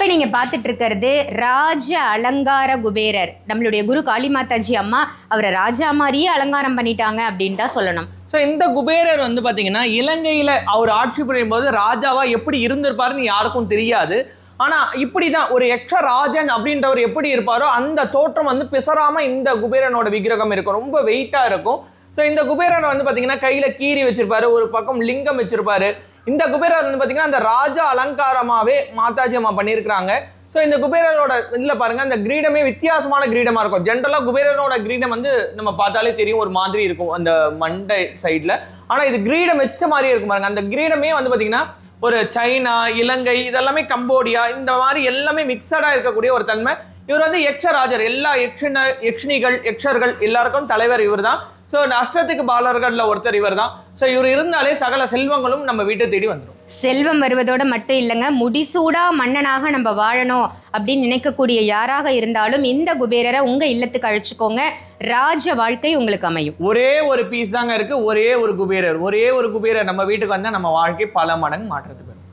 இப்போ நீங்கள் பார்த்துட்டு இருக்கிறது ராஜ அலங்கார குபேரர். நம்மளுடைய குரு காளிமாதாஜி அம்மா அவரை ராஜா மாதிரியே அலங்காரம் பண்ணிட்டாங்க அப்படின்னு தான் சொல்லணும். ஸோ இந்த குபேரர் வந்து பார்த்தீங்கன்னா இலங்கையில் அவர் ஆட்சி புரியும் போது ராஜாவா எப்படி இருந்திருப்பாருன்னு யாருக்கும் தெரியாது. ஆனால் இப்படி தான் ஒரு எக்ஸ்ட்ரா ராஜன் அப்படின்றவர் எப்படி இருப்பாரோ அந்த தோற்றம் வந்து பிசராமல் இந்த குபேரனோட விக்கிரகம் இருக்கும். ரொம்ப வெயிட்டாக இருக்கும். ஸோ இந்த குபேரன் வந்து பார்த்தீங்கன்னா கையில் கீரி வச்சிருப்பாரு ஒரு பக்கம் லிங்கம் வச்சிருப்பாரு. இந்த குபேரர் வந்து பார்த்தீங்கன்னா அந்த ராஜா அலங்காரமாகவே மாதாஜி அம்மா பண்ணியிருக்கிறாங்க. ஸோ இந்த குபேரரோட இதில் பாருங்க அந்த கிரீடமே வித்தியாசமான கிரீடமாக இருக்கும். ஜென்ரலாக குபேரனோட கிரீடம் வந்து நம்ம பார்த்தாலே தெரியும் ஒரு மாதிரி இருக்கும் அந்த மண்டை சைடில் ஆனால் இது கிரீடம் வச்ச மாதிரியே இருக்கும் பாருங்கள் அந்த கிரீடமே வந்து பார்த்தீங்கன்னா ஒரு சைனா இலங்கை இதெல்லாமே கம்போடியா இந்த மாதிரி எல்லாமே மிக்சடாக இருக்கக்கூடிய ஒரு தன்மை. இவர் வந்து யக்ஷராஜர். எல்லா யக்ஷன யக்ஷினிகள் யக்ஷர்கள் எல்லாருக்கும் தலைவர் இவர் தான் ஸோ அஷ்டத்துக்கு பாலர்களில் ஒருத்தர் இவர் தான் ஸோ இவர் இருந்தாலே சகல செல்வங்களும் நம்ம வீட்டை தேடி வந்துடும் செல்வம் வருவதோட மட்டும் இல்லைங்க முடிசூடா மன்னனாக நம்ம வாழணும் அப்படின்னு நினைக்கக்கூடிய யாராக இருந்தாலும் இந்த குபேரரை உங்க இல்லத்துக்கு அழைச்சிக்கோங்க. ராஜ வாழ்க்கை உங்களுக்கு அமையும். ஒரே ஒரு பீஸ் தாங்க இருக்கு ஒரே ஒரு குபேரர். ஒரே ஒரு குபேரர் நம்ம வீட்டுக்கு வந்தால் நம்ம வாழ்க்கை பல மடங்கு மாற்றத்துக்கு